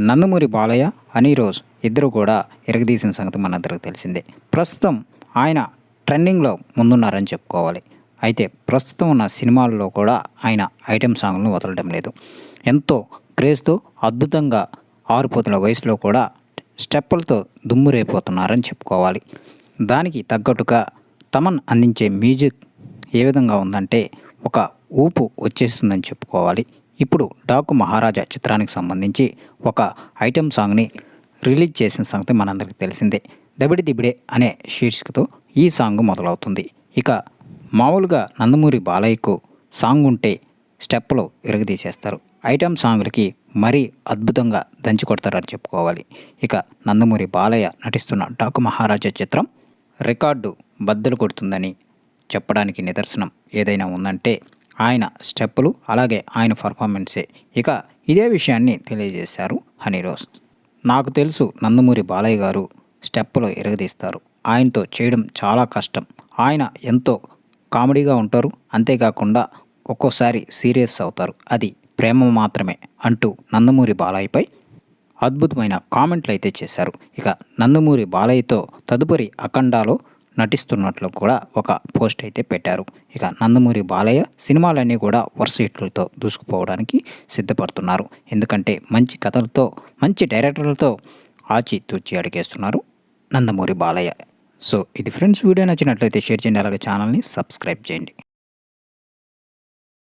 నందమూరి బాలయ్య అనీరోజ్ ఇద్దరు కూడా ఎరగదీసిన సంగతి మనందరికి తెలిసిందే. ప్రస్తుతం ఆయన ట్రెండింగ్లో ముందున్నారని చెప్పుకోవాలి. అయితే ప్రస్తుతం ఉన్న సినిమాల్లో కూడా ఆయన ఐటెం సాంగ్లను వదలడం లేదు. ఎంతో క్రేజ్తో అద్భుతంగా ఆరుపోతున్న వయసులో కూడా స్టెప్పులతో దుమ్ము రేపోతున్నారని చెప్పుకోవాలి. దానికి తగ్గట్టుగా తమన్ అందించే మ్యూజిక్ ఏ విధంగా ఉందంటే ఒక ఊపు వచ్చేస్తుందని చెప్పుకోవాలి. ఇప్పుడు డాకు మహారాజా చిత్రానికి సంబంధించి ఒక ఐటెం సాంగ్ని రిలీజ్ చేసిన సంగతి మనందరికీ తెలిసిందే. దబిడి దిబిడే అనే శీర్షికతో ఈ సాంగ్ మొదలవుతుంది. ఇక మామూలుగా నందమూరి బాలయ్యకు సాంగ్ ఉంటే స్టెప్లు ఇరగదీసేస్తారు. ఐటెం సాంగ్లకి మరీ అద్భుతంగా దంచి కొడతారని చెప్పుకోవాలి. ఇక నందమూరి బాలయ్య నటిస్తున్న డాకు మహారాజా చిత్రం రికార్డు బద్దలు కొడుతుందని చెప్పడానికి నిదర్శనం ఏదైనా ఉందంటే ఆయన స్టెప్పులు అలాగే ఆయన పర్ఫార్మెన్సే. ఇక ఇదే విషయాన్ని తెలియజేశారు హనీరోస్ నాకు తెలుసు నందమూరి బాలయ్య గారు స్టెప్పులు ఎరగదీస్తారు. ఆయనతో చేయడం చాలా కష్టం. ఆయన ఎంతో కామెడీగా ఉంటారు. అంతేకాకుండా ఒక్కోసారి సీరియస్ అవుతారు. అది ప్రేమ మాత్రమే అంటూ నందమూరి బాలయ్యపై అద్భుతమైన కామెంట్లు అయితే చేశారు. ఇక నందమూరి బాలయ్యతో తదుపరి అఖండాలో నటిస్తున్నట్లు కూడా ఒక పోస్ట్ అయితే పెట్టారు. ఇక నందమూరి బాలయ్య సినిమాలన్నీ కూడా వరుస హిట్లతో దూసుకుపోవడానికి సిద్ధపడుతున్నారు. ఎందుకంటే మంచి కథలతో మంచి డైరెక్టర్లతో ఆచి తూచి అడిగేస్తున్నారు నందమూరి బాలయ్య. సో ఇది ఫ్రెండ్స్ వీడియో నచ్చినట్లయితే షేర్ చేయండి అలాగే ఛానల్ని సబ్స్క్రైబ్ చేయండి.